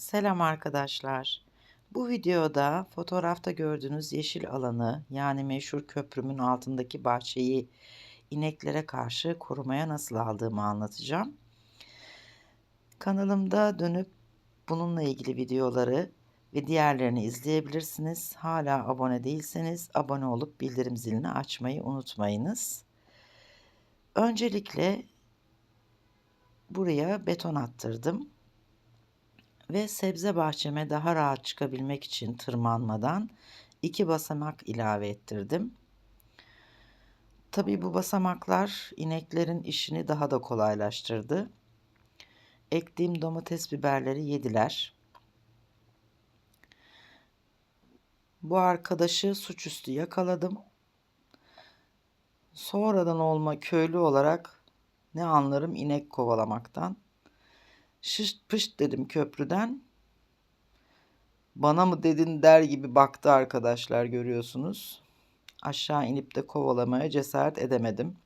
Selam arkadaşlar. Bu videoda fotoğrafta gördüğünüz yeşil alanı yani meşhur köprümün altındaki bahçeyi ineklere karşı korumaya nasıl aldığımı anlatacağım. Kanalımda dönüp bununla ilgili videoları ve diğerlerini izleyebilirsiniz. Hala abone değilseniz abone olup bildirim zilini açmayı unutmayınız. Öncelikle buraya beton attırdım ve sebze bahçeme daha rahat çıkabilmek için tırmanmadan iki basamak ilave ettirdim. Tabii bu basamaklar ineklerin işini daha da kolaylaştırdı. Ektiğim domates biberleri yediler. Bu arkadaşı suçüstü yakaladım. Sonradan olma köylü olarak ne anlarım inek kovalamaktan. Şışt pışt dedim köprüden. Bana mı dedin der gibi baktı arkadaşlar görüyorsunuz. Aşağı inip de kovalamaya cesaret edemedim.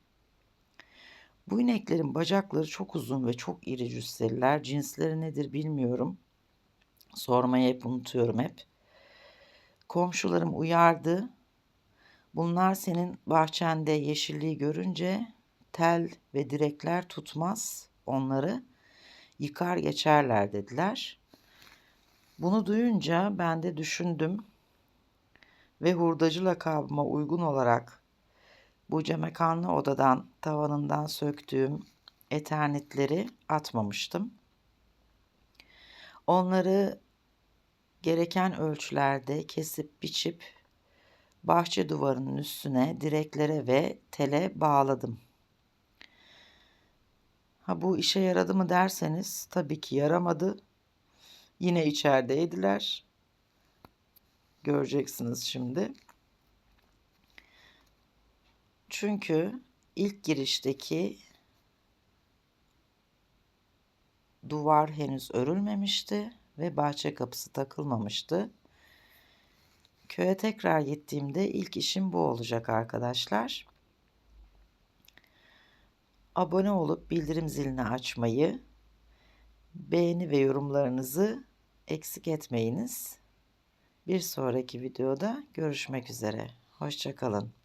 Bu ineklerin bacakları çok uzun ve çok iri cüsseliler. Cinsleri nedir bilmiyorum. Sormayı hep unutuyorum hep. Komşularım uyardı. Bunlar senin bahçende yeşilliği görünce tel ve direkler tutmaz onları yıkar geçerler dediler. Bunu duyunca ben de düşündüm ve hurdacı lakabıma uygun olarak bu camekanlı odadan tavanından söktüğüm eternitleri atmamıştım. Onları gereken ölçülerde kesip biçip bahçe duvarının üstüne direklere ve tele bağladım. Ha bu işe yaradı mı derseniz tabii ki yaramadı. Yine içerideydiler. Göreceksiniz şimdi. Çünkü ilk girişteki duvar henüz örülmemişti ve bahçe kapısı takılmamıştı. Köye tekrar gittiğimde ilk işim bu olacak arkadaşlar abone olup bildirim zilini açmayı, beğeni ve yorumlarınızı eksik etmeyiniz. Bir sonraki videoda görüşmek üzere. Hoşçakalın.